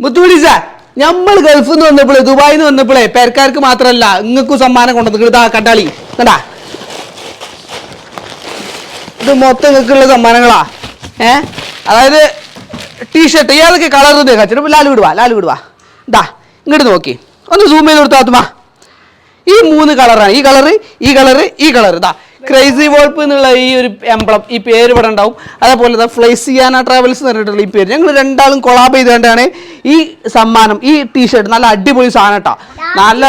മുത്തുപിടിച്ച നമ്മൾ ഗൾഫിൽ നിന്ന് വന്നപ്പോഴേ ദുബായിൽ വന്നപ്പോഴേ പേർക്കാർക്ക് മാത്രമല്ല നിങ്ങൾക്കും സമ്മാനം കൊണ്ടു ഇതാ കണ്ടാളി. കണ്ടാ? ഇത് മൊത്തം നിങ്ങൾക്കുള്ള സമ്മാനങ്ങളാ. ഏ? അതായത് ടീഷർട്ട് ഏതൊക്കെ കളർ കച്ചിട്ട് ലാൽ വിടുവാ ലാൽ വിടുവാ ഇതാ ഇങ്ങോട്ട് നോക്കി. ഒന്ന് സൂം ചെയ്ത് കൊടുത്താത്തുമാ ഈ മൂന്ന് കളറാണ് ഈ കളറ് ഈ കളറ് ഈ കളർ ഇതാ ക്രൈസി വോൾപ്പ് എന്നുള്ള ഈ ഒരു എംബ്ലം ഈ പേര് ഇവിടെ ഉണ്ടാവും. അതേപോലെ തന്നെ ഫ്ലൈസിയാന ട്രാവൽസ് എന്ന് പറഞ്ഞിട്ടുള്ള ഈ പേര്. ഞങ്ങൾ രണ്ടാളും കൊളാബ് ചെയ്തുകൊണ്ടാണ് ഈ സമ്മാനം ഈ ടീഷർട്ട് നല്ല അടിപൊളി സാധനം കേട്ടോ നല്ല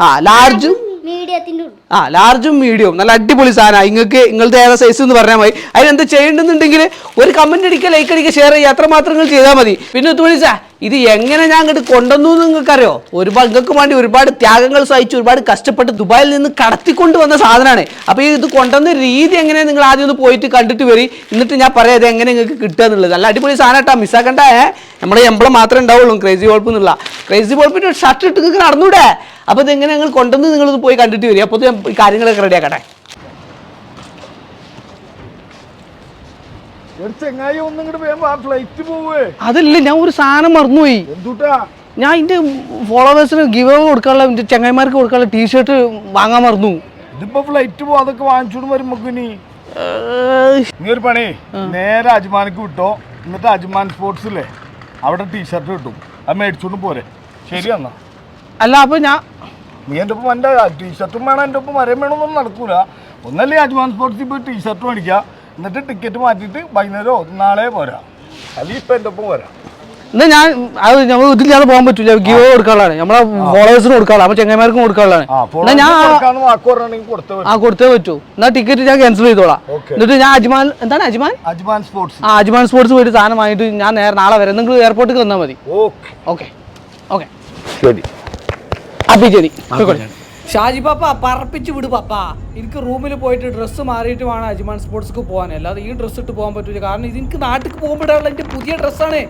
ആ ലാർജും മീഡിയത്തിന്റെ ഉണ്ട് ആ ലാർജും മീഡിയവും നല്ല അടിപൊളി സാധനമാണ് നിങ്ങൾക്ക് നിങ്ങളുടെ ഏതാ സൈസ് എന്ന് പറഞ്ഞാൽ മതി. അതിനെന്ത് ചെയ്യേണ്ടെന്നുണ്ടെങ്കിൽ ഒരു കമന്റ് അടിക്കുക ലൈക്ക് അടിക്കുക ഷെയർ ചെയ്യുക അത്ര മാത്രം നിങ്ങൾ ചെയ്താൽ മതി. പിന്നെ തുണിച്ചാ ഇത് എങ്ങനെ ഞാൻ അങ്ങോട്ട് കൊണ്ടുവന്നു എന്ന് നിങ്ങൾക്കറിയോ? ഒരുപാട് നിങ്ങൾക്ക് വേണ്ടി ഒരുപാട് ത്യാഗങ്ങൾ സഹിച്ച് ഒരുപാട് കഷ്ടപ്പെട്ട് ദുബായിൽ നിന്ന് കടത്തിക്കൊണ്ട് വന്ന സാധനമാണ് അപ്പോൾ ഈ ഇത് കൊണ്ടുവന്ന രീതി എങ്ങനെയാണ് നിങ്ങൾ ആദ്യം ഒന്ന് പോയിട്ട് കണ്ടിട്ട് വരി. എന്നിട്ട് ഞാൻ പറയാം എങ്ങനെ നിങ്ങൾക്ക് കിട്ടുക എന്നുള്ളത്. നല്ല അടിപൊളി സാധനം കേട്ടോ മിസ്സാക്കണ്ട നമ്മുടെ എമ്പളം മാത്രമേ ഉണ്ടാവുള്ളൂ ക്രേസി വോൾപ്പ് എന്നുള്ള. ക്രേസി വോൾപ്പിന്റെ ഷർട്ട് ഇട്ട് നിങ്ങൾക്ക് നടന്നൂടെ. അപ്പോൾ ഇതെങ്ങനെ നിങ്ങൾ കൊണ്ടുവന്ന് നിങ്ങളൊന്ന് പോയി കണ്ടിട്ട് വരിക അപ്പോൾ കാര്യങ്ങളൊക്കെ റെഡിയാക്കട്ടെ ആക്കട്ടെ. ഒന്നും ഇങ്ങോട്ട് വേഗം ഫ്ലൈറ്റ് പോവേ. അതല്ല ഞാൻ ഒരു സാധനം മറന്നുപോയി. എന്തുട്ടാ? ഞാൻ എന്റെ ഫോളോവേഴ്സിന് ഗിവ് കൊടുക്കാനുള്ള എന്റെ ചങ്ങായിമാർക്ക് കൊടുക്കാനുള്ള ടീഷർട്ട് വാങ്ങാൻ മറന്നു. ഇതിപ്പോ ഫ്ലൈറ്റ് പോ അതൊക്കെ വാങ്ങിച്ചോണ്ട് വരുമ്പോ നീ ഒരു പണി. നേരെ അജ്മാനക്ക് വിട്ടോ. എന്നിട്ട് അജ്മാൻ സ്പോർട്സ് ഇല്ലേ അവിടെ ടീഷർട്ട് കിട്ടും അത് മേടിച്ചോണ്ട് പോരെ. ശരി എന്നാ. അല്ല അപ്പൊ ഞാൻ നീ എന്റെ ഒപ്പം എന്റെ ടീഷർട്ടും വേണം എന്റെ ഒപ്പം വരയും വേണമെന്നൊന്നും നടക്കൂല. ഒന്നല്ലേ അജ്മാൻ സ്പോർട്സിൽ പോയി ടീഷർട്ട് മേടിക്കുക എന്നിട്ട് ടിക്കറ്റ് മാറ്റിയിട്ട് വൈകുന്നേരമോ നാളെ പോരാ. അല്ലെങ്കിൽ ഇപ്പം എന്റെ ഒപ്പം വരാം എന്നാ ഞാൻ അത് നമ്മൾ ഇതില്ലാതെ പോകാൻ പറ്റില്ല ഗിയോ കൊടുക്കാനുള്ളതാണ്. നമ്മളെ ഫോളോവേഴ്സിന് കൊടുക്കാനുള്ള അപ്പൊ ചങ്ങായിമാർക്കും കൊടുക്കാനുള്ളതാണ്. എന്നാ ഞാൻ ആ കൊടുത്തേ പറ്റൂ. എന്നാ ടിക്കറ്റ് ഞാൻ ക്യാൻസൽ ചെയ്തോളാം. എന്നിട്ട് ഞാൻ അജ്മാൻ എന്താണ് അജ്മാൻ? അജ്മാൻ സ്പോർട്സ് ആ അജ്മാൻ സ്പോർട്സ് പോയിട്ട് സാധനം വാങ്ങിയിട്ട് ഞാൻ നേരെ നാളെ വരെ. നിങ്ങൾ എയർപോർട്ടിൽ വന്നാൽ മതി. ഓക്കെ. ഓക്കെ. ഓക്കെ. ശരി. ശരി ഷാജി പാപ്പ പറപ്പിച്ച് വിട് പാപ്പ എനിക്ക് റൂമിൽ പോയിട്ട് ഡ്രസ്സ് മാറിയിട്ട് വേണം അജ്മാൻ സ്പോർട്സ്ക്ക് പോകാൻ അല്ലാതെ ഈ ഡ്രസ്സ് ഇട്ട് പോകാൻ പറ്റൂല കാരണം ഇത് എനിക്ക് നാട്ടിൽ പോകുമ്പോഴുള്ള എന്റെ പുതിയ ഡ്രസ്സാണ്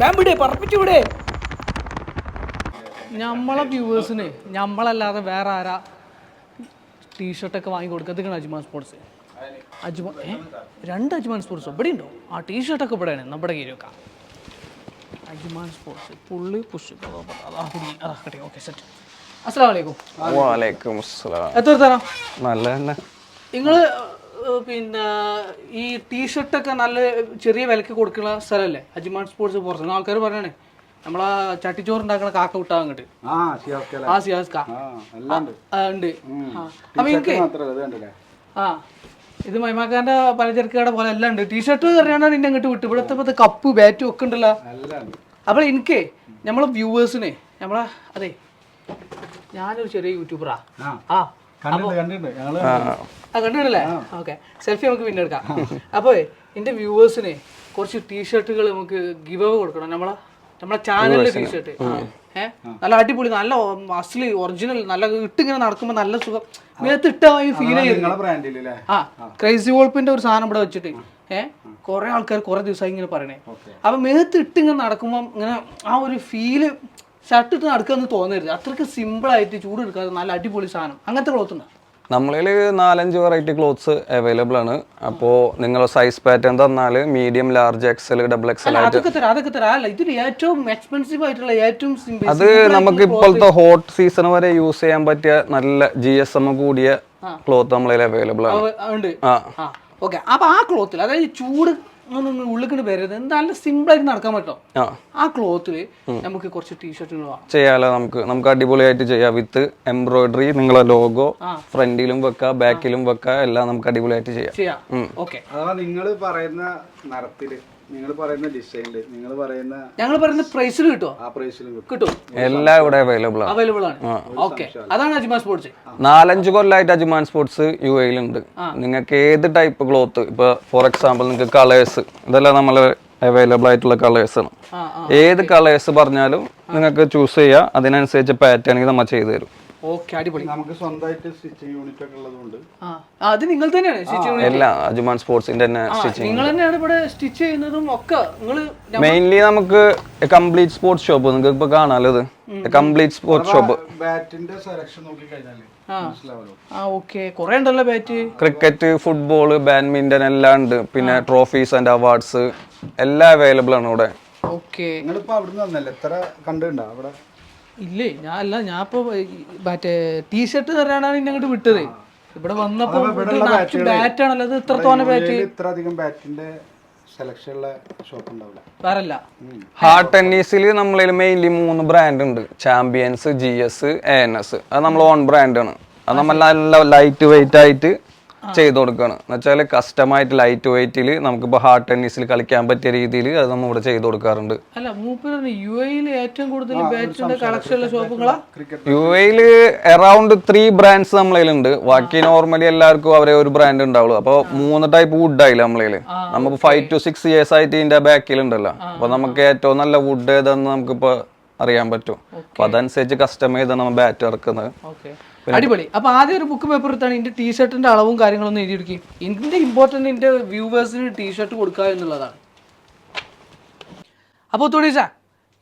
ഞാൻ വിടേ പറപ്പിച്ച് വിടേ നമ്മളെ വ്യൂവേഴ്സിന് നമ്മളല്ലാതെ വേറെ ആരാ ടീഷർട്ടൊക്കെ വാങ്ങി കൊടുക്കത്തേക്കാണ് അജ്മാൻ സ്പോർട്സ് അജ്മാൻ ഏ രണ്ട് അജ്മാൻ സ്പോർട്സ് ഇവിടെ ഉണ്ടോ ആ ടീഷർട്ടൊക്കെ ഇവിടെയാണ് നമ്മുടെ വെക്കാം അജ്മാൻ സ്പോർട്സ് പുള്ളി പുഷ് അതാ ഓക്കെ സെറ്റ് അസ്സാം വലൈക്കും അസ്സലാം എത്ര തരാം നല്ല തന്നെ നിങ്ങൾ പിന്നെ ഈ ടീഷർട്ടൊക്കെ നല്ല ചെറിയ വിലക്ക് കൊടുക്കുന്ന സ്ഥലമല്ലേ? അജ്മാൻ സ്പോർട്സ് പുറത്ത്. ആൾക്കാർ പറയണേ നമ്മളാ ചട്ടിച്ചോറ് ഉണ്ടാക്കണ കാക്ക വിട്ടാ അങ്ങോട്ട്. ആ ഉണ്ട്. ആ. അപ്പൊ എനിക്ക് ആ ഇത് മൈമാക്കാന്റെ പലചരക്കയുടെ പോലെ എല്ലാം ഉണ്ട്. ടീഷർട്ട് കറിയാണ് നിന്നെ അങ്ങോട്ട് വിട്ടു ഇവിടുത്തെ കപ്പ് ബാറ്റും ഒക്കെ ഉണ്ടല്ലോ. അപ്പോൾ എനിക്ക് നമ്മളെ വ്യൂവേഴ്സിനെ നമ്മളെ അതെ ഞാനൊരു ചെറിയ യൂട്യൂബറാ. ആ. കണ്ടിട്ടില്ലേ? ഓക്കെ. സെൽഫി നമുക്ക് പിന്നെ എടുക്കാം. അപ്പോൾ എന്റെ വ്യൂവേഴ്സിന് കുറച്ച് ടീഷർട്ടുകൾ നമുക്ക് ഗിവ് അവ കൊടുക്കണം. നമ്മളെ നമ്മളെ ചാനലിലെ ടീഷർട്ട്. ഏഹ് നല്ല അടിപൊളി നല്ല അസ്ലി ഒറിജിനൽ നല്ല ഇട്ടിങ്ങനെ നടക്കുമ്പോൾ നല്ല സുഖം. മേത്ത് ഇട്ട ഫീൽ ചെയ്യുന്നു ആ. ക്രൈസി വോൾപ്പിന്റെ ഒരു സാധനം ഇവിടെ വെച്ചിട്ട്. ഏഹ് കുറെ ആൾക്കാർ കുറെ ദിവസമായി ഇങ്ങനെ പറയണേ. അപ്പൊ മേത്ത് ഇട്ടിങ്ങനെ നടക്കുമ്പോ നടക്കുമ്പോൾ ഇങ്ങനെ ആ ഒരു ഫീൽ ഷർട്ട് ഇട്ട് നടക്കുമെന്ന് തോന്നരുത്. അത്രയ്ക്ക് സിമ്പിൾ ആയിട്ട് ചൂട് എടുക്കാതെ നല്ല അടിപൊളി സാധനം. അങ്ങനത്തെ ക്ലോത്ത് ഉണ്ടോ? നമ്മളിൽ നാലഞ്ച് വെറൈറ്റി ക്ലോത്ത്സ് അവൈലബിൾ ആണ്. അപ്പോൾ നിങ്ങൾ സൈസ് പാറ്റേൺ തന്നാൽ medium large XL double XL അല്ല ആയിട്ട് അതൊക്കെ തരാം അതൊക്കെ തരാം. അല്ല ഇതിൽ ഏറ്റവും എക്സ്പെൻസീവ് ആയിട്ടുള്ള ഏറ്റവും simple- അത് നമുക്ക് ഇപ്പോഴത്തെ ഹോട്ട് സീസൺ വരെ യൂസ് ചെയ്യാൻ പറ്റിയ നല്ല ജി എസ് എം കൂടിയ ക്ലോത്ത് നമ്മളിൽ അവൈലബിൾ ആണ്. ഉണ്ട്. ആ. ഓക്കെ അപ്പൊ ആ ക്ലോത്തിൽ അതായത് ചൂട് ഒന്നും ഉള്ളിക്കണ്ട് വരരുത് നല്ല സിമ്പിൾ ആയിട്ട് നടക്കാൻ പറ്റും? ആ. ക്ലോത്തിൽ ക്ലോത്തിൽ നമുക്ക് കുറച്ച് ടീഷർട്ടുകൾ ചെയ്യാലോ നമുക്ക്. നമുക്ക് അടിപൊളിയായിട്ട് ചെയ്യാം. വിത്ത് എംബ്രോയിഡറി നിങ്ങളെ ലോഗോ ഫ്രണ്ടിലും വെക്കാം ബാക്കിലും വെക്കാം എല്ലാം നമുക്ക് അടിപൊളിയായിട്ട് ചെയ്യാം. ചെയ്യാം. ഓക്കെ അഥവാ നിങ്ങൾ പറയുന്ന നിറത്തിൽ നിങ്ങൾ പറയുന്ന ഡിസൈനിൽ നിങ്ങൾ പറയുന്ന ഞങ്ങൾ പറയുന്ന പ്രൈസിൽ കിട്ടുമോ ആ പ്രൈസിലും കിട്ടും. എല്ലാം ഇവിടെ അവൈലബിൾ ആണ്. അവൈലബിൾ ആണ്. ഓക്കെ അതാണ് അജ്മാൻ സ്പോർട്സ് നാലഞ്ച് കൊല്ലമായിട്ട് അജ്മാൻ സ്പോർട്സ് യു എയിലുണ്ട് നിങ്ങൾക്ക് ഏത് ടൈപ്പ് ക്ലോത്ത് ഇപ്പൊ ഫോർ എക്സാമ്പിൾ നിങ്ങൾക്ക് കളേഴ്സ് ഇതെല്ലാം നമ്മൾ അവൈലബിൾ ആയിട്ടുള്ള കളേഴ്സ് ആണ്. ഏത് കളേഴ്സ് പറഞ്ഞാലും നിങ്ങൾക്ക് ചൂസ് ചെയ്യാം. അതിനനുസരിച്ച് പാറ്റേൺ നമ്മൾ ചെയ്തു തരും. ഓക്കെ അടിപൊളി. നമുക്ക് സ്വന്തമായിട്ട് സ്റ്റിച്ചിങ് യൂണിറ്റ് ഒക്കെ ഉള്ളതുകൊണ്ട് അത് നിങ്ങൾ തന്നെയാണ് സ്റ്റിച്ച് ചെയ്യുന്നത് അജുമാൻ സ്പോർട്സിന്റെ തന്നെ സ്റ്റിച്ചിങ് നിങ്ങൾ തന്നെയാണ് ഇവിടെ സ്റ്റിച്ച് ചെയ്യുന്നതും ഒക്കെ. നിങ്ങൾ മെയിൻലി നമുക്ക് കംപ്ലീറ്റ് സ്പോർട്സ് ഷോപ്പ് നിങ്ങൾക്ക് ഇപ്പൊ കാണാലോ ഇത്. കംപ്ലീറ്റ് സ്പോർട്സ് ഷോപ്പ് ബാറ്റിന്റെ സെലക്ഷൻ നോക്കി കഴിഞ്ഞാൽ മനസ്സിലാവല്ലോ. ആ ഓക്കെ. കുറെ ഉണ്ടല്ലോ ബാറ്റ്. ക്രിക്കറ്റ് ഫുട്ബോൾ ബാഡ്മിന്റൺ എല്ലാം ഉണ്ട്. പിന്നെ ട്രോഫീസ് ആൻഡ് അവാർഡ്സ് എല്ലാം അവൈലബിൾ ആണ് ഇവിടെ. ഓക്കെ. നിങ്ങളിപ്പോ അവിടുന്ന് വന്നല്ലേ? എത്ര കണ്ടുണ്ടോ അവിടെ? ഇല്ലേ? ഞാൻ അല്ല ഞാൻ ഇപ്പൊ മറ്റേ ടീഷർട്ട് തരാനാണ് ഇന്നെ അങ്ങോട്ട് വിട്ടത്. ഇവിടെ വന്നപ്പോ ബാറ്റ് ആണല്ലോ. ഇത് ഇത്ര തോന്നെ ബാറ്റ് ഇത്ര അധികം ബാറ്റിന്റെ സെലക്ഷൻ ഉള്ള ഷോപ്പ് ഉണ്ടാവില്ല. വേറല്ല. ഹാർഡ് ടെന്നീസിൽ നമ്മളിൽ മെയിൻലി മൂന്ന് ബ്രാൻഡ് ഉണ്ട്. Champions G S A N S അത് നമ്മൾ ഓൺ ബ്രാൻഡ് ആണ്. അത് നമ്മൾ നല്ല ലൈറ്റ് വെയിറ്റ് ആയിട്ട് ചെയ്ത് കൊടുക്കുകയാണ് എന്നുവെച്ചാൽ കസ്റ്റമായിട്ട് ലൈറ്റ് വെയിറ്റിൽ നമുക്കിപ്പോൾ ഹാർഡ് ടെന്നീസിൽ കളിക്കാൻ പറ്റിയ രീതിയിൽ അത് നമ്മൾ ഇവിടെ ചെയ്ത് കൊടുക്കാറുണ്ട്. അല്ല മൂപ്പര് യു എയിൽ ഏറ്റവും കൂടുതൽ ബാറ്റിന്റെ കളക്ഷൻ യു എയിൽ അറൌണ്ട് ത്രീ ബ്രാൻഡ്സ് നമ്മളതിലുണ്ട് ബാക്കി നോർമലി എല്ലാവർക്കും അവരെ ഒരു ബ്രാൻഡ് ഉണ്ടാവുള്ളൂ. അപ്പോൾ മൂന്ന് ടൈപ്പ് വുഡ് ആയില്ല നമ്മളതിൽ നമുക്ക് ഫൈവ് ടു സിക്സ് ഇയേഴ്സ് ആയിട്ട് ഇതിന്റെ ബാക്കിൽ ഉണ്ടല്ലോ അപ്പോൾ നമുക്ക് ഏറ്റവും നല്ല വുഡ് ഏതെന്ന് നമുക്കിപ്പോൾ അറിയാൻ പറ്റും. അപ്പോൾ അതനുസരിച്ച് കസ്റ്റമൈസ് നമ്മൾ ബാറ്റ് ഇറക്കുന്നത്. ഓക്കെ അടിപൊളി. അപ്പൊ ആദ്യം ഒരു ബുക്ക് പേപ്പർ എടുത്താണ് ഇതിന്റെ ടീഷർട്ടിന്റെ അളവും കാര്യങ്ങളൊന്നും എഴുതിയെടുക്കും. ഇതിന്റെ ഇമ്പോർട്ടന്റ് എന്റെ വ്യൂവേഴ്സിന് ടീഷർട്ട് കൊടുക്കുക എന്നുള്ളതാണ്. അപ്പോൾ തുണീസ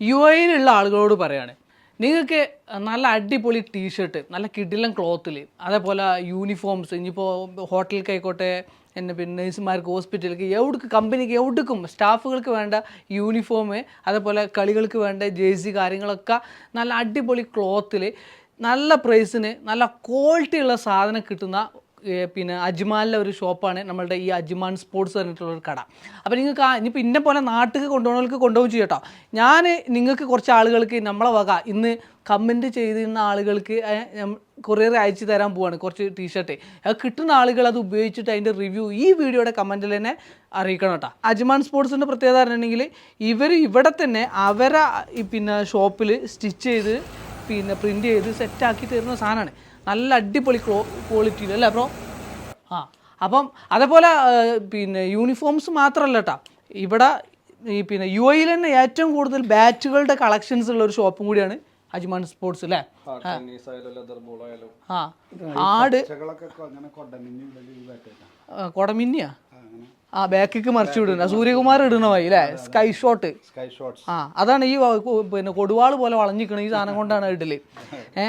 യു എയിലുള്ള ആളുകളോട് പറയാണ് നിങ്ങൾക്ക് നല്ല അടിപൊളി ടീഷർട്ട് നല്ല കിടിലൻ ക്ലോത്തിൽ അതേപോലെ യൂണിഫോംസ് ഇനിയിപ്പോൾ ഹോട്ടലിലേക്ക് ആയിക്കോട്ടെ എന്നെ പിന്നെ നേഴ്സുമാർക്ക് ഹോസ്പിറ്റലിലേക്ക് എവിടേക്ക് കമ്പനിക്ക് എവിടേക്കും സ്റ്റാഫുകൾക്ക് വേണ്ട യൂണിഫോം അതേപോലെ കളികൾക്ക് വേണ്ട ജേഴ്സി കാര്യങ്ങളൊക്കെ നല്ല അടിപൊളി ക്ലോത്തിൽ നല്ല പ്രൈസിന് നല്ല ക്വാളിറ്റി ഉള്ള സാധനം കിട്ടുന്ന പിന്നെ അജ്മാലിലെ ഒരു ഷോപ്പാണ് നമ്മളുടെ ഈ അജ്മാൻ സ്പോർട്സ് പറഞ്ഞിട്ടുള്ള ഒരു കട. അപ്പോൾ നിങ്ങൾക്ക് ആ ഇനിയിപ്പോൾ ഇന്നെ പോലെ നാട്ടിൽ കൊണ്ടുപോകണവർക്ക് കൊണ്ടുപോകും ചെയ്യട്ടോ ഞാൻ നിങ്ങൾക്ക് കുറച്ച് ആളുകൾക്ക് നമ്മളെ വക ഇന്ന് കമന്റ് ചെയ്തിരുന്ന ആളുകൾക്ക് കൊറിയർ അയച്ചു തരാൻ പോവാണ് കുറച്ച് ടീഷർട്ട് അത് കിട്ടുന്ന ആളുകൾ അത് ഉപയോഗിച്ചിട്ട് അതിന്റെ റിവ്യൂ ഈ വീഡിയോയുടെ കമന്റിൽ തന്നെ അറിയിക്കണം കേട്ടോ അജ്മാൻ സ്പോർട്സിന്റെ പ്രത്യേകത പറഞ്ഞിട്ടുണ്ടെങ്കിൽ ഇവർ ഇവിടെ തന്നെ അവരെ പിന്നെ ഷോപ്പിൽ സ്റ്റിച്ച് ചെയ്ത് പിന്നെ പ്രിന്റ് ചെയ്ത് സെറ്റാക്കി തരുന്ന സാധനമാണ്. നല്ല അടിപൊളി ക്ലോ ക്വാളിറ്റിയിൽ അല്ലേ ബ്രോ ആ അപ്പം അതേപോലെ പിന്നെ യൂണിഫോംസ് മാത്രമല്ല കേട്ടോ ഇവിടെ ഈ പിന്നെ യു എയിൽ തന്നെ ഏറ്റവും കൂടുതൽ ബാറ്റുകളുടെ കളക്ഷൻസ് ഉള്ള ഒരു ഷോപ്പും കൂടിയാണ് അജ്മാൻ സ്പോർട്സ് അല്ലേ ആ. ആട് കൊടമിന്നിയാ? ആ ബാക്കിക്ക് മറിച്ചു വിടുന്ന സൂര്യകുമാർ ഇടുന്ന വഴി അല്ലേ സ്കൈ ഷോട്ട് ആ അതാണ് ഈ പിന്നെ കൊടുവാൾ പോലെ വളഞ്ഞിക്കണ ഈ സാധനം കൊണ്ടാണ് ഇടൽ. ഏ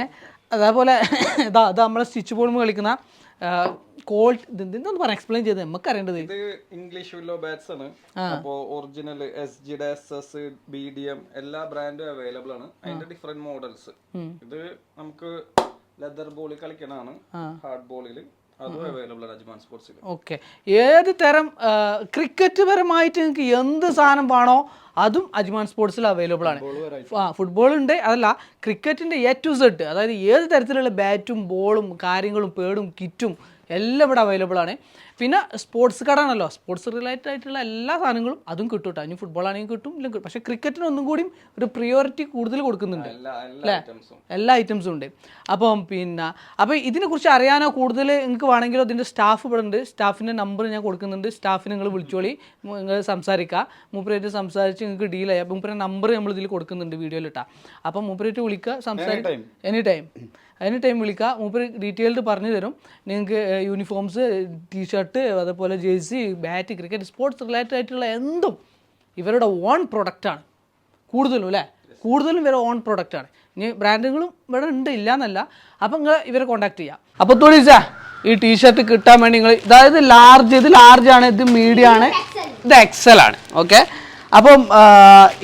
അതേപോലെ ഇതാ ഇത് നമ്മളെ സ്റ്റിച്ച് ബോൾ കളിക്കുന്ന ക്വാളിറ്റി ഇതെന്തൊന്ന് പറയാം എക്സ്പ്ലെയിൻ ചെയ്ത് നമുക്ക് അറിയേണ്ടത്. ഇത് ഇംഗ്ലീഷ് വില്ലോ ബാറ്റ്സ് ആണ്. അപ്പോൾ original S G S S B D M എല്ലാ ബ്രാൻഡും അവൈലബിൾ ആണ്. അതിന്റെ ഡിഫറെന്റ് മോഡൽസ് ഇത് നമുക്ക് ലെതർ ബോളിൽ കളിക്കണതാണ്. ഹാർഡ് ബോളിൽ ഓക്കെ. ഏത് തരം ക്രിക്കറ്റ് പരമായിട്ട് നിങ്ങൾക്ക് എന്ത് സാധനം വേണോ അതും അജ്മാൻ സ്പോർട്സിൽ അവൈലബിൾ ആണ്. ആ ഫുട്ബോൾ ഉണ്ട്. അതല്ല ക്രിക്കറ്റിന്റെ എ ടു സെഡ് അതായത് ഏത് തരത്തിലുള്ള ബാറ്റും ബോളും കാര്യങ്ങളും പേടും കിറ്റും എല്ലാം ഇവിടെ അവൈലബിൾ ആണ്. പിന്നെ സ്പോർട്സ് കടയാണല്ലോ. സ്പോർട്സ് റിലേറ്റഡ് ആയിട്ടുള്ള എല്ലാ സാധനങ്ങളും അതും കിട്ടും കേട്ടോ ഇനി ഫുട്ബോൾ ആണെങ്കിലും കിട്ടും ഇല്ലെങ്കിൽ പക്ഷേ ക്രിക്കറ്റിന് ഒന്നും കൂടിയും ഒരു പ്രിയോറിറ്റി കൂടുതൽ കൊടുക്കുന്നുണ്ട്. ഐറ്റംസും എല്ലാ ഐറ്റംസും ഉണ്ട്. അപ്പം പിന്നെ അപ്പോൾ ഇതിനെക്കുറിച്ച് അറിയാനോ കൂടുതൽ നിങ്ങൾക്ക് വേണമെങ്കിലോ? ഇതിന്റെ സ്റ്റാഫ് ഇവിടെ ഉണ്ട്. സ്റ്റാഫിന്റെ നമ്പർ ഞാൻ കൊടുക്കുന്നുണ്ട്. സ്റ്റാഫിന് നിങ്ങൾ വിളിച്ചോളി. നിങ്ങൾ സംസാരിക്കുക മൂപ്പരായിട്ട് സംസാരിച്ച് നിങ്ങൾക്ക് ഡീൽ ആയി. അപ്പം മൂപ്പരുടെ നമ്പർ നമ്മൾ ഇതിൽ കൊടുക്കുന്നുണ്ട് വീഡിയോയിൽ ഇട്ടാ അപ്പം മൂപ്പരായിട്ട് വിളിക്കുക സംസാരിക്കുക എനി ടൈം എനി ടൈം വിളിക്കുക മൂപ്പര് ഡീറ്റെയിൽഡ് പറഞ്ഞു തരും. നിങ്ങൾക്ക് യൂണിഫോംസ് ടീഷർട്ട് അതേപോലെ jersey bat cricket sports related ആയിട്ടുള്ള എന്തും ഇവരുടെ ഓൺ പ്രൊഡക്റ്റാണ് കൂടുതലും അല്ലേ? കൂടുതലും ഇവരെ ഓൺ പ്രൊഡക്റ്റാണ് ഇനി ബ്രാൻഡുകളും ഇവിടെ ഉണ്ട് ഇല്ല എന്നല്ല അപ്പം നിങ്ങൾ ഇവരെ കോൺടാക്ട് ചെയ്യാം. അപ്പോൾ തൊഴിച്ചാ ഈ ടീഷർട്ട് കിട്ടാൻ വേണ്ടി നിങ്ങൾ അതായത് ലാർജ് ഇത് ലാർജ് ആണ് ഇത് മീഡിയം ആണ് ഇത് എക്സൽ ആണ്. ഓക്കെ അപ്പം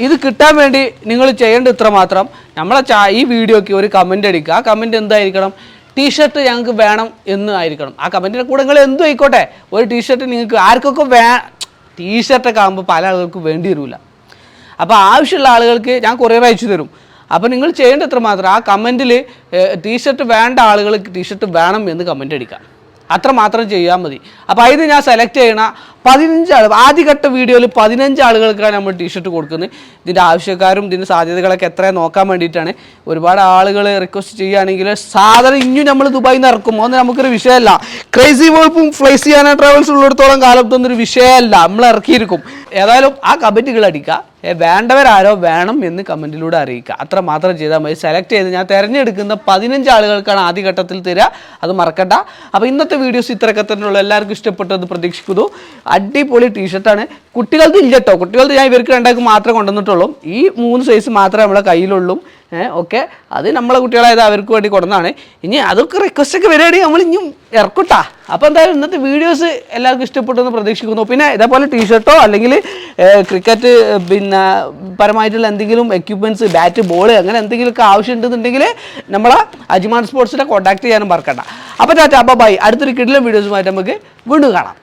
ഇത് കിട്ടാൻ വേണ്ടി നിങ്ങൾ ചെയ്യേണ്ട ഇത്ര മാത്രം നമ്മളെ ഈ വീഡിയോക്ക് ഒരു കമന്റ് അടിക്കുക. ആ കമന്റ് എന്തായിരിക്കണം? ടീഷർട്ട് ഞങ്ങൾക്ക് വേണം എന്ന് ആയിരിക്കണം. ആ കമന്റിന്റെ കൂടെ നിങ്ങൾ എന്തും ആയിക്കോട്ടെ. ഒരു ടീഷർട്ട് നിങ്ങൾക്ക് ആർക്കൊക്കെ വേ ടീഷർട്ടൊക്കെ ആകുമ്പോൾ പല ആളുകൾക്ക് വേണ്ടി വരില്ല അപ്പോൾ ആവശ്യമുള്ള ആളുകൾക്ക് ഞാൻ കൊറിയർ അയച്ചു തരും. അപ്പോൾ നിങ്ങൾ ചെയ്യേണ്ടത്ര മാത്രം ആ കമന്റിൽ ടീഷർട്ട് വേണ്ട ആളുകൾക്ക് ടീഷർട്ട് വേണം എന്ന് കമന്റ് അടിക്കാം അത്ര മാത്രം ചെയ്യാൽ മതി. അപ്പോൾ അതിന് ഞാൻ സെലക്ട് ചെയ്യണ പതിനഞ്ച് ആൾ ആദ്യഘട്ട വീഡിയോയിൽ പതിനഞ്ച് ആളുകൾക്കാണ് നമ്മൾ ടീഷർട്ട് കൊടുക്കുന്നത്. ഇതിന്റെ ആവശ്യക്കാരും ഇതിന്റെ സാധ്യതകളൊക്കെ എത്ര നോക്കാൻ വേണ്ടിയിട്ടാണ്. ഒരുപാട് ആളുകൾ റിക്വസ്റ്റ് ചെയ്യുകയാണെങ്കിൽ സാധനം ഇനിയും നമ്മൾ ദുബായിൽ നിന്ന് ഇറക്കും. അതൊന്നും നമുക്കൊരു വിഷയമല്ല. ക്രൈസി വോൾപ്പും ഫ്ലൈസിയാന ട്രാവൽസ് ഉള്ളിടത്തോളം കാലത്തൊന്നും ഒരു വിഷയമല്ല. നമ്മൾ ഇറക്കിയിരിക്കും. ഏതായാലും ആ കമന്റുകൾ അടിക്കുക. വേണ്ടവരാരോ വേണം എന്ന് കമന്റിലൂടെ അറിയിക്കുക. അത്ര മാത്രം ചെയ്താൽ മതി. സെലക്ട് ചെയ്ത് ഞാൻ തിരഞ്ഞെടുക്കുന്ന പതിനഞ്ച് ആളുകൾക്കാണ് ആദ്യഘട്ടത്തിൽ തരിക. അത് മറക്കണ്ട. അപ്പോൾ ഇന്നത്തെ വീഡിയോസ് ഇത്രയൊക്കെ തന്നെയുള്ളൂ. എല്ലാവർക്കും ഇഷ്ടപ്പെട്ടത് പ്രതീക്ഷിക്കുന്നു. അടിപൊളി ടീഷർട്ടാണ് കുട്ടികൾക്ക് ഇല്ല കേട്ടോ കുട്ടികൾക്ക് ഞാൻ ഇവർക്ക് രണ്ടാൾക്ക് മാത്രമേ കൊണ്ടുവന്നിട്ടുള്ളൂ. ഈ മൂന്ന് സൈസ് മാത്രമേ നമ്മളെ കയ്യിലുള്ളൂ. ഓക്കെ അത് നമ്മളെ കുട്ടികളായത് അവർക്ക് വേണ്ടി കൊണ്ടുവന്നാണ് ഇനി അതൊക്കെ റിക്വസ്റ്റൊക്കെ വരികയാണെങ്കിൽ നമ്മൾ ഇനിയും ഇറക്കൂട്ടാ. അപ്പോൾ എന്തായാലും ഇന്നത്തെ വീഡിയോസ് എല്ലാവർക്കും ഇഷ്ടപ്പെട്ടെന്ന് പ്രതീക്ഷിക്കുന്നു. പിന്നെ ഇതേപോലെ ടീഷർട്ടോ അല്ലെങ്കിൽ ക്രിക്കറ്റ് പിന്നെ പരമായിട്ടുള്ള എന്തെങ്കിലും എക്യുപ്മെന്റ്സ് ബാറ്റ് ബോൾ അങ്ങനെ എന്തെങ്കിലുമൊക്കെ ആവശ്യമുണ്ടെന്നുണ്ടെങ്കിൽ നമ്മളെ അജിമാൻ സ്പോർട്സിനെ കോൺടാക്ട് ചെയ്യാനും മറക്കണ്ട. അപ്പോൾ ചാച്ചാ അപ്പോൾ ബൈ അടുത്തൊരു കിഡിലും വീഡിയോസുമായിട്ട് നമുക്ക് വീണ്ടും കാണാം.